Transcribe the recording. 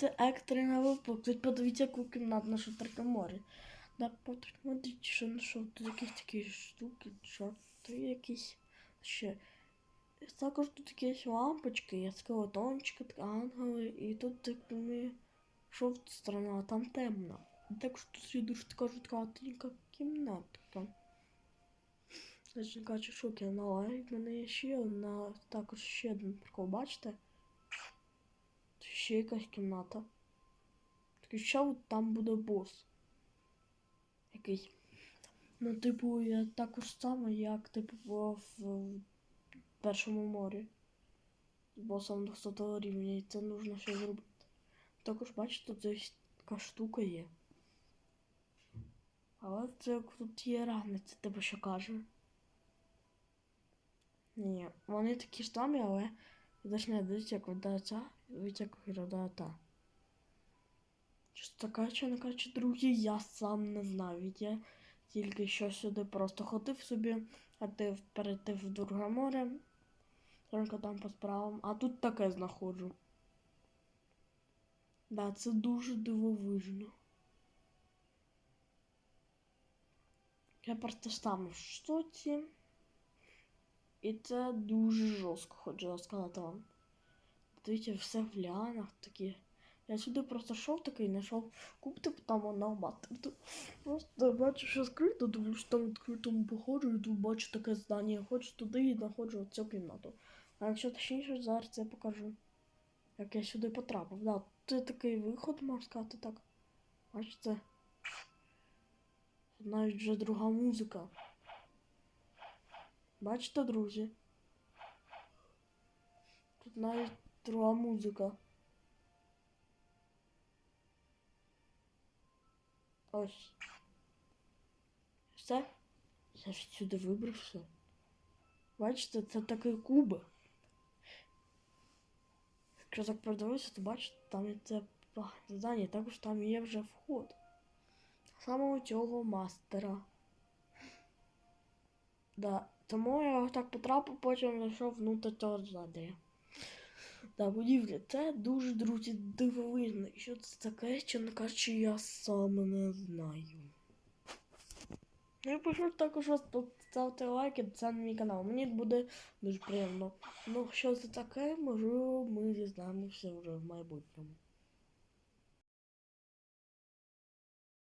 це екстрена випадок. Тут подивіться, яку кімнату на шотерка море. Да, посмотрите, що знайшов. Тут якісь такі штуки, чорти якісь ще. Також тут якісь лампочки, є скелетончики, ангели, і тут так ми жовта сторона, а там темна. Також тут є дуже така жуткатенька кімнатка. Значить, кажучи, шоки, ну, але в мене є ще одна, також ще один прикол, бачите? Ще якась кімната. Таке що там буде бос. Який. Ну, типу, я також саме, як типу в, в першому морі. З босом 200 рівня, і це нужно ще зробити. Також, бачите, тут ось така штука є. Але це тут є рани, це тебе що каже. Ні, вони такі ж самі, але точніше, дивіться, виглядає ця, дивіться, виглядає та. Чи така, чи не кажучи, другі, я сам не знаю. Від я тільки що сюди просто ходив собі, ти перейти в друге море, тільки там по справам, а тут таке знаходжу. Да, це дуже дивовижно. Я просто сам в шоці. І це дуже жорстко, хочу сказати вам. Дивіться, все в лянах такі. Я сюди просто йшов такий, знайшов купти там вона. Просто бачу, що скрито, думаю, що там відкритому походжу, і тут бачу таке здання. Я хочу туди і знаходжу цю кімнату. А якщо точніше, зараз я покажу, як я сюди потрапив. Да, це такий виход, можна сказати так. Бачите? Навіть вже друга музика. Бачите, друзі? Тут навіть друга музика. Ось. Все. Я ж сюди вибрався. Бачите, це такий куб. Якщо так продивитися, то бачите, там є це багато здання, також там є вже вход. Саме у цього мастера. Да. Тому я так потрапив, потім зайшов цього здання. Да, будівля, це дуже, друзі, дивовижно. Що це таке, що не кажучи, я сам не знаю. Ну і пишу також ставте лайки, це на мій канал. Мені буде дуже приємно. Ну, що це таке, можливо, ми дізнаємося вже в майбутньому.